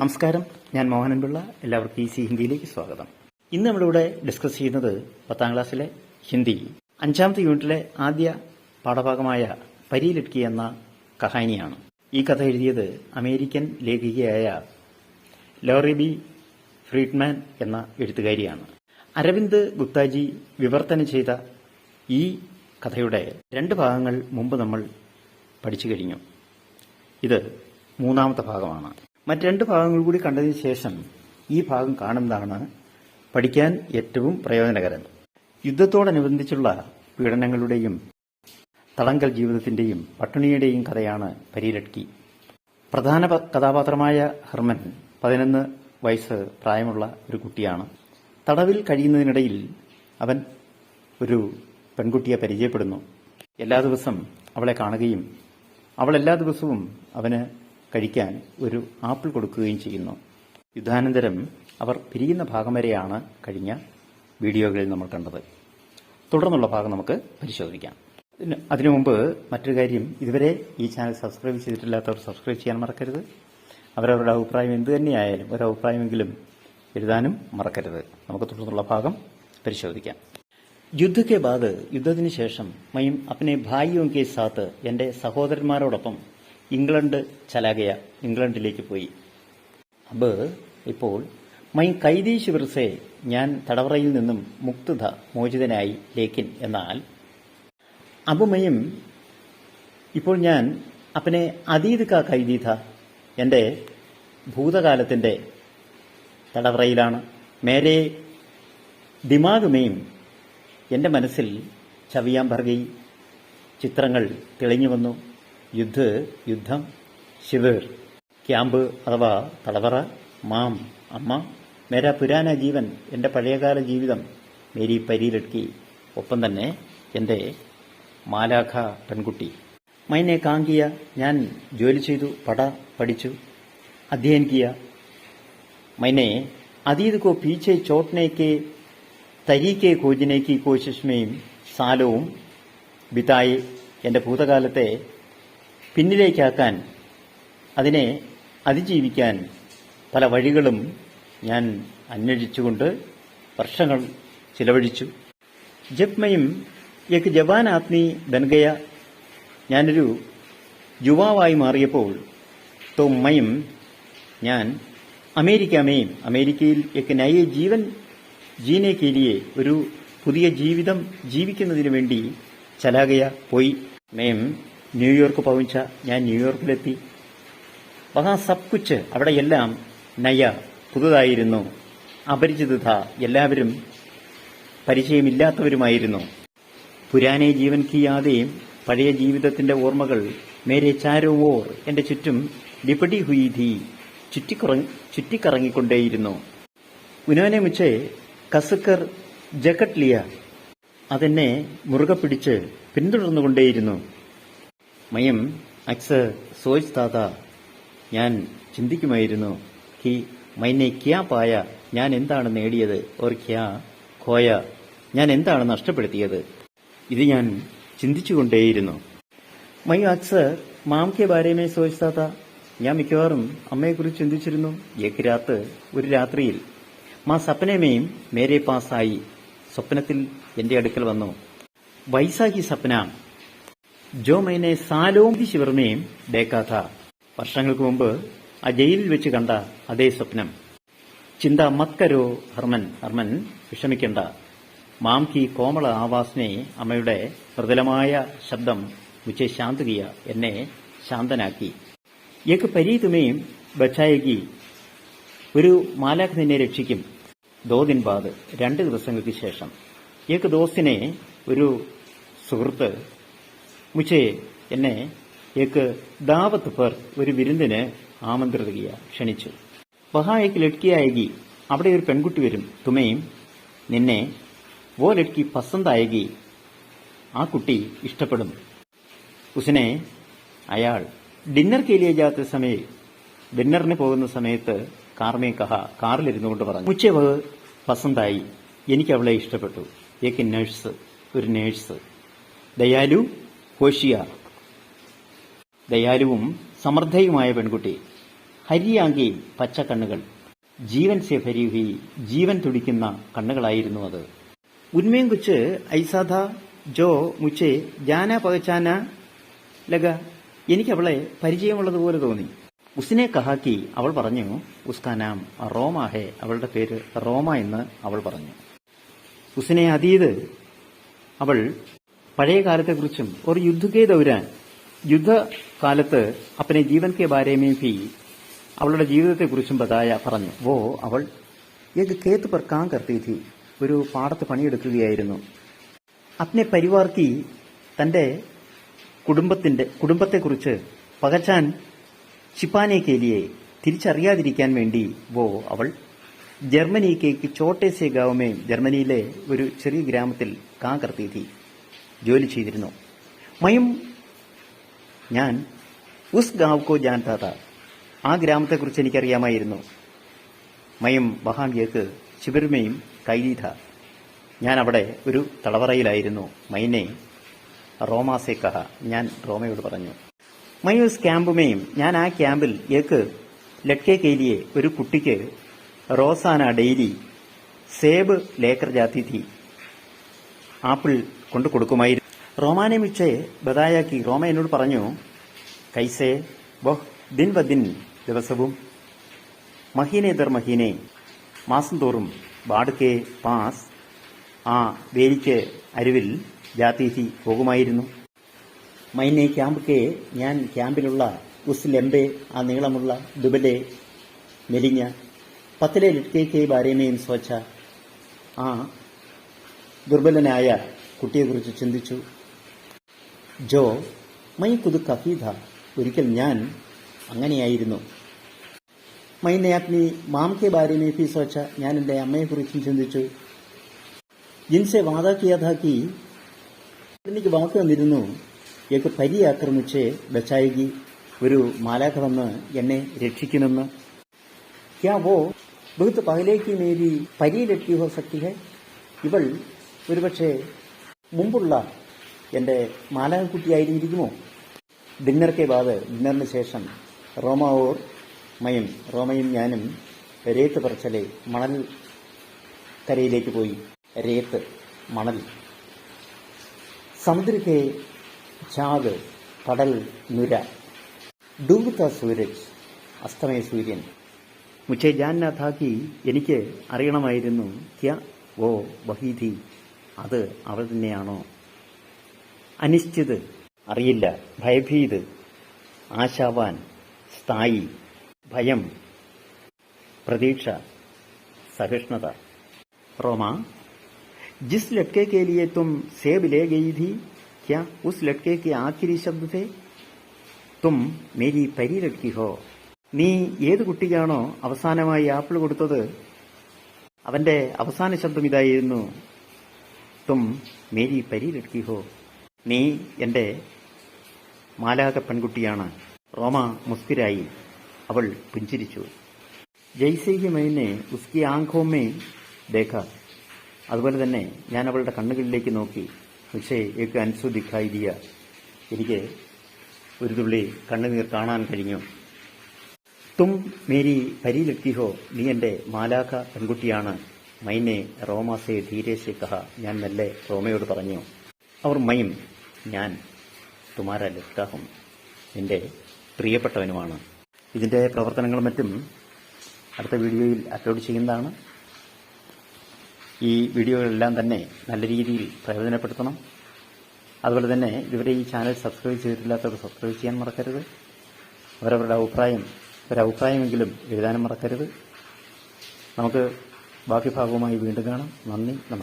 നമസ്കാരം. ഞാൻ മോഹനൻ പിള്ള. എല്ലാവർക്കും ഈ സി ഹിന്ദിയിലേക്ക് സ്വാഗതം. ഇന്ന് നമ്മളിവിടെ ഡിസ്കസ് ചെയ്യുന്നത് പത്താം ക്ലാസ്സിലെ ഹിന്ദി. അഞ്ചാമത്തെ യൂണിറ്റിലെ ആദ്യ പാഠഭാഗമായ പരിയിലിട്ക്കി എന്ന കഹാനിയാണ്. ഈ കഥ എഴുതിയത് അമേരിക്കൻ ലേഖികയായ ലോറി ബി ഫ്രീഡ്മാൻ എന്ന എഴുത്തുകാരിയാണ്. അരവിന്ദ് ഗുപ്താജി വിവർത്തനം ചെയ്ത ഈ കഥയുടെ രണ്ട് ഭാഗങ്ങൾ മുമ്പ് നമ്മൾ പഠിച്ചു കഴിഞ്ഞു. ഇത് മൂന്നാമത്തെ ഭാഗമാണ്. മറ്റ് രണ്ട് ഭാഗങ്ങൾ കൂടി കണ്ടതിന് ശേഷം ഈ ഭാഗം കാണുന്നതാണ് പഠിക്കാൻ ഏറ്റവും പ്രയോജനകരം. യുദ്ധത്തോടനുബന്ധിച്ചുള്ള പീഡനങ്ങളുടെയും തളങ്കൽ ജീവിതത്തിന്റെയും പട്ടിണിയുടെയും കഥയാണ് പരിരട്ക്കി പ്രധാന കഥാപാത്രമായ ഹർമൻ പതിനൊന്ന് വയസ്സ് പ്രായമുള്ള ഒരു കുട്ടിയാണ്. തടവിൽ കഴിയുന്നതിനിടയിൽ അവൻ ഒരു പെൺകുട്ടിയെ പരിചയപ്പെടുന്നു. എല്ലാ ദിവസം അവളെ കാണുകയും അവൾ എല്ലാ ദിവസവും അവന് കഴിക്കാൻ ഒരു ആപ്പിൾ കൊടുക്കുകയും ചെയ്യുന്നു. യുദ്ധാനന്തരം അവർ പിരിയുന്ന ഭാഗം വരെയാണ് കഴിഞ്ഞ വീഡിയോകളിൽ നമ്മൾ കണ്ടത്. തുടർന്നുള്ള ഭാഗം നമുക്ക് പരിശോധിക്കാം. അതിനു മുമ്പ് മറ്റൊരു കാര്യം ഇതുവരെ ഈ ചാനൽ സബ്സ്ക്രൈബ് ചെയ്തിട്ടില്ലാത്തവർ സബ്സ്ക്രൈബ് ചെയ്യാൻ മറക്കരുത്. അവരവരുടെ അഭിപ്രായം എന്ത് തന്നെയായാലും ഒരു അഭിപ്രായമെങ്കിലും എഴുതാനും മറക്കരുത്. നമുക്ക് തുടർന്നുള്ള ഭാഗം പരിശോധിക്കാം. യുദ്ധ കെ ബാദ് യുദ്ധത്തിന് ശേഷം മയും അപ്പനെ ഭായിയും കെ സാത്ത് എന്റെ സഹോദരന്മാരോടൊപ്പം ഇംഗ്ലണ്ട് ചലാകയ. ഇംഗ്ലണ്ടിലേക്ക് പോയി. അബ് ഇപ്പോൾ മൈ കൈദി ശിവർസെ ഞാൻ തടവറയിൽ നിന്നും മുക്തത മോചിതനായി ലേക്കിൻ എന്നാൽ അബുമയും ഇപ്പോൾ ഞാൻ അപ്പനെ അതീത് കാ കൈദീത എന്റെ ഭൂതകാലത്തിന്റെ തടവറയിലാണ്. മേരെ ദിമാഗുമയും എന്റെ മനസ്സിൽ ചവിയാൻ ഭർഗി ചിത്രങ്ങൾ തെളിഞ്ഞു വന്നു. യുദ്ധ് യുദ്ധം ശിവിർ ക്യാമ്പ് അഥവാ തളവറ മാം അമ്മ മേര പുരാന ജീവൻ എന്റെ പഴയകാല ജീവിതം മേരി പരിയിലെടുക്കി ഒപ്പം തന്നെ എന്റെ മാലാഖ പെൺകുട്ടി. മൈനെ കാങ്കിയ ഞാൻ ജോലി ചെയ്തു പട പഠിച്ചു അധ്യയൻ കിയ. മൈനെ അതീത് കോ പീച്ചെ ചോട്ടനേക്ക് തരീക്കെ കോജിനേക്ക് കോശിഷ്മയും സാലവും ബിതായി എന്റെ ഭൂതകാലത്തെ പിന്നിലേക്കാക്കാൻ അതിനെ അതിജീവിക്കാൻ പല വഴികളും ഞാൻ അന്വേഷിച്ചുകൊണ്ട് വർഷങ്ങൾ ചിലവഴിച്ചു. ജപ്മയും എക്ക് ജവാൻ ആത്മി ബൻഗയ ഞാനൊരു യുവാവായി മാറിയപ്പോൾ തൊമ്മയും ഞാൻ അമേരിക്ക മേം അമേരിക്കയിൽ എക്ക് നയ ജീവൻ ജീനെ കീലിയെ ഒരു പുതിയ ജീവിതം ജീവിക്കുന്നതിന് വേണ്ടി ചലാകയ പോയി. മേം ന്യൂയോർക്ക് പവിച്ച ഞാൻ ന്യൂയോർക്കിലെത്തി. വഹാ സബ് കുച്ച് അവിടെയെല്ലാം നയ പുതുതായിരുന്നു. അപരിചിതത എല്ലാവരും പരിചയമില്ലാത്തവരുമായിരുന്നു. പുരാനെ ജീവൻ കിയാതെയും പഴയ ജീവിതത്തിന്റെ ഓർമ്മകൾ മേരെ ചാരോ ഓർ എന്റെ ചുറ്റും ലിപടി ഹുയിധി ചുറ്റിക്കറ- ചുറ്റിക്കറങ്ങിക്കൊണ്ടേയിരുന്നു. ഉനോനെ മുച്ചേ കസുക്കർ ജക്കറ്റ് ലിയ അതെന്നെ മുറുകെ പിടിച്ച് പിന്തുടർന്നുകൊണ്ടേയിരുന്നു. മയം അക്സർ സോജ് താത. ഞാൻ ചിന്തിക്കുമായിരുന്നു കി മൈനെ ക്യാ പായ ഞാൻ എന്താണ് നേടിയത്? ഓർ ക്യാ ഖോയ ഞാൻ എന്താണ് നഷ്ടപ്പെടുത്തിയത്? ഇത് ഞാൻ ചിന്തിച്ചുകൊണ്ടേയിരുന്നു. മൈ അക്സർ മാം കെ ബാരേമേ സോജ് താത. ഞാൻ മിക്കവാറും അമ്മയെക്കുറിച്ച് ചിന്തിച്ചിരുന്നു. ഏക്ക് രാത്ത് ഒരു രാത്രിയിൽ. മാ സപ്പനമേയും മേരെ പാസായി. സ്വപ്നത്തിൽ എന്റെ അടുക്കൽ വന്നു. വൈസാഖി സപ്ന ജോ മൈനെ സാലോം ശിവർമയും ഡേക്കാഥ വർഷങ്ങൾക്ക് മുമ്പ് ആ ജയിലിൽ വെച്ച് കണ്ട അതേ സ്വപ്നം. ചിന്ത മത്കരോ ഹർമൻ ഹർമൻ വിഷമിക്കണ്ട. മാം കി കോമള ആവാസിനെ അമ്മയുടെ മൃദുലമായ ശബ്ദം മുച്ചെ ശാന്തകിയ എന്നെ ശാന്തനാക്കി. ഏക്ക് പരീതുമേയും ബച്ചായകി. ഒരു മാലാഖ് നിന്നെ രക്ഷിക്കും. ദോ ദിൻ ബാദ് രണ്ട് ദിവസങ്ങൾക്ക് ശേഷം. ഏക്ക് ദോസിനെ ഒരു സുഹൃത്ത് മുച്ചേ എന്നെ ഏക്ക് ദാവത്ത് പേർ ഒരു വിരുന്നിന് ആമന്ത്രിതകിയ ക്ഷണിച്ചു. വഹായക്ക് ലഡ്കിയായകി അവിടെ ഒരു പെൺകുട്ടി വരും. തുമയും നിന്നെ വോ ലഡ്കി പസന്തായകി ആ കുട്ടി ഇഷ്ടപ്പെടും. ഉസിനെ അയാൾ ഡിന്നർ കേലിയ ജാത്ത സമയം ഡിന്നറിന് പോകുന്ന സമയത്ത് കാർമേ കഹ കാറിലിരുന്നു കൊണ്ട് പറഞ്ഞു ഉച്ചവ് പസന്തായി എനിക്ക് അവളെ ഇഷ്ടപ്പെട്ടു. ഏക്ക് നഴ്സ് ഒരു നേഴ്സ്. ദയാലു ഹോഷിയാർ ദയാലുവും സമർത്ഥയുമായ പെൺകുട്ടി. ഹരിയാങ്കി പച്ചക്കണ്ണുകൾ. ജീവൻ സെ ഭരി ഹുയി ജീവൻ തുടിക്കുന്ന കണ്ണുകളായിരുന്നു അത്. ഉന്മയും കുച്ച് ഐസാധ ജോ മുച്ചെ ജാന പകച്ചാന ലഗ. എനിക്ക് അവളെ പരിചയമുള്ളതുപോലെ തോന്നി. ഉസിനെ കഹാക്കി അവൾ പറഞ്ഞു ഉസ്കാനാം റോമാഹെ അവളുടെ പേര് റോമ എന്ന് അവൾ പറഞ്ഞു. ഉസിനെ അതീത് അവൾ പഴയ കാലത്തെക്കുറിച്ചും ഒരു യുദ്ധക്കെ ദൗരാൻ യുദ്ധകാലത്ത് അപ്പനെ ജീവൻ കെ ബാരേമേ ഭി അവളുടെ ജീവിതത്തെക്കുറിച്ചും ബതായ പറഞ്ഞു. വോ അവൾ ഏത് കേത്ത് പർ കാം കർത്തി ഒരു പാടത്ത് പണിയെടുക്കുകയായിരുന്നു. അപ്നെ പരിവാർക്കി തന്റെ കുടുംബത്തിന്റെ കുടുംബത്തെക്കുറിച്ച് പകച്ചാൻ ചിപ്പാനെ കേലിയെ തിരിച്ചറിയാതിരിക്കാൻ വേണ്ടി വോ അവൾ ജർമ്മനിക്കേക്ക് ചോട്ടേസെ ഗാവമേ ജർമ്മനിയിലെ ഒരു ചെറിയ ഗ്രാമത്തിൽ കാ കർത്തി ജോലി ചെയ്തിരുന്നു. മയും ഞാൻ ഉസ് ഗാവ് കോ ജാൻതാ താ ആ ഗ്രാമത്തെക്കുറിച്ച് എനിക്കറിയാമായിരുന്നു. മയും വഹാൻ യേക്ക് ശിബിർമയും കൈലീധ. ഞാൻ അവിടെ ഒരു തളവറയിലായിരുന്നു മൈനെ റോമാസെ കഹ ഞാൻ റോമയോട് പറഞ്ഞു. മയൂസ് ക്യാമ്പുമേയും ഞാൻ ആ ക്യാമ്പിൽ ഏക്ക് ലക്കെ കേലിയെ ഒരു കുട്ടിക്ക് റോസാന ഡെയിലി സേബ് ലേക്കർ ജാതി ആപ്പിൾ കൊണ്ടു കൊടുക്കുമായിരുന്നു. റോമാനെ മിച്ചെ ബദായാക്കി റോമ എന്നോട് പറഞ്ഞു കൈസേ ബഹ് ദിൻ ബദിൻ ദിൻ ദിവസവും മഹീനെ ദർ മഹീനെ മാസം തോറും ബാടുക്കെ പാസ് ആ വേലിക്ക് അരുവിൽ ജാത്തീസി പോകുമായിരുന്നു. മൈനെ ക്യാമ്പൊക്കെ ഞാൻ ക്യാമ്പിലുള്ള ഉസ് ലെമ്പെ ആ നീളമുള്ള ദുബലെ മെലിഞ്ഞ പത്തിലെ ലിറ്റ്കേക്കെ ബാരേമയും സ്വച്ഛ ആ ദുർബലനായ കുട്ടിയെക്കുറിച്ച് ചിന്തിച്ചു. ജോ മൈ കുതു കഫീധ ഒരിക്കൽ ഞാൻ അങ്ങനെയായിരുന്നു. മൈനെ നയാത്മി മാം കെ ബാരേമേ ഫി സ്വച്ഛ ഞാൻ എന്റെ അമ്മയെക്കുറിച്ചും ചിന്തിച്ചു. ജിൻസെ വാദാക്കിയാതാക്കി എനിക്ക് വാക്ക് തന്നിരുന്നു. എനിക്ക് പരി ആക്രമിച്ച് ബച്ചായികി. ഒരു മാലാഖ വന്ന് എന്നെ രക്ഷിക്കുമെന്ന്. ക്യാ വോ? ബഹുത്ത് പകലേക്ക് മേരി പരി സക്തി ഹെ. ഇവൾ ഒരുപക്ഷെ മുമ്പുള്ള എന്റെ ഡിന്നർ കെ ബാദ്. ഡിന്നറിന് ശേഷം റോമാവൂർ മയും റോമയും ഞാനും രേത്ത് പറച്ചലെ മണൽ കരയിലേക്ക് പോയി. രേത്ത് മണൽ. സമുദ്രത്തെ ചാത് കടൽ നുര. ഡൂബുത്ത സൂരജ് അസ്തമയ സൂര്യൻ. മുച്ചേ ജാൻ നാഥാക്കി എനിക്ക് അറിയണമായിരുന്നു ക്യ ഓ വഹീദി അത് അവൾ തന്നെയാണോ അനിശ്ചിത് അറിയില്ല ഭയഭീത് ആശാവാൻ സ്ഥായി ഭയം പ്രതീക്ഷ സഹിഷ്ണുത रोमा जिस लड़के के लिए तुम सेब ले गई थी क्या उस लड़के के आखिरी शब्द थे തും മേരി പരി ലഡ്കി ഹോ നീ ഏത് കുട്ടിക്കാണോ അവസാനമായി ആപ്പിൾ കൊടുത്തത് അവന്റെ അവസാന ശബ്ദം ഇതായിരുന്നു തും മേരി പരി ലഡ്കി ഹോ നീ എന്റെ മാലാക പെൺകുട്ടിയാണ്. റോമ മുസ്കിരായി. അവൾ പുഞ്ചിരിച്ചു. ജയ്സെ ഹി മൈനെ ഉസ്കി ആംഖോമേ ദേഖ. അതുപോലെ തന്നെ ഞാൻ അവളുടെ കണ്ണുകളിലേക്ക് നോക്കി. പക്ഷേ ഏക്ക് അനുസൂദിക്കായിരിക്ക എനിക്ക് ഒരു തുള്ളി കണ്ണുനീർ കാണാൻ കഴിഞ്ഞു. തും മേരി പരി ഹോ നീ എന്റെ മാലാഖ പെൺകുട്ടിയാണ്. മൈനെ റോമാസെ ധീരേശെ കഹ. ഞാൻ മെല്ലെ റോമയോട് പറഞ്ഞു അവർ മൈൻ ഞാൻ തുമാര ലഫ്റ്റാഹും എന്റെ പ്രിയപ്പെട്ടവനുമാണ്. ഇതിന്റെ പ്രവർത്തനങ്ങളും മറ്റും അടുത്ത വീഡിയോയിൽ അപ്ലോഡ് ചെയ്യുന്നതാണ്. ഈ വീഡിയോകളെല്ലാം തന്നെ നല്ല രീതിയിൽ പ്രയോജനപ്പെടുത്തണം. അതുപോലെ തന്നെ ഇതുവരെ ഈ ചാനൽ സബ്സ്ക്രൈബ് ചെയ്തിട്ടില്ലാത്തവർ സബ്സ്ക്രൈബ് ചെയ്യാൻ മറക്കരുത്. അവരവരുടെ അഭിപ്രായം ഒരു അഭിപ്രായമെങ്കിലും എഴുതാനും മറക്കരുത്. നമുക്ക് ബാക്കി ഭാഗവുമായി വീണ്ടും കാണാം. നന്ദി നമസ്കാരം.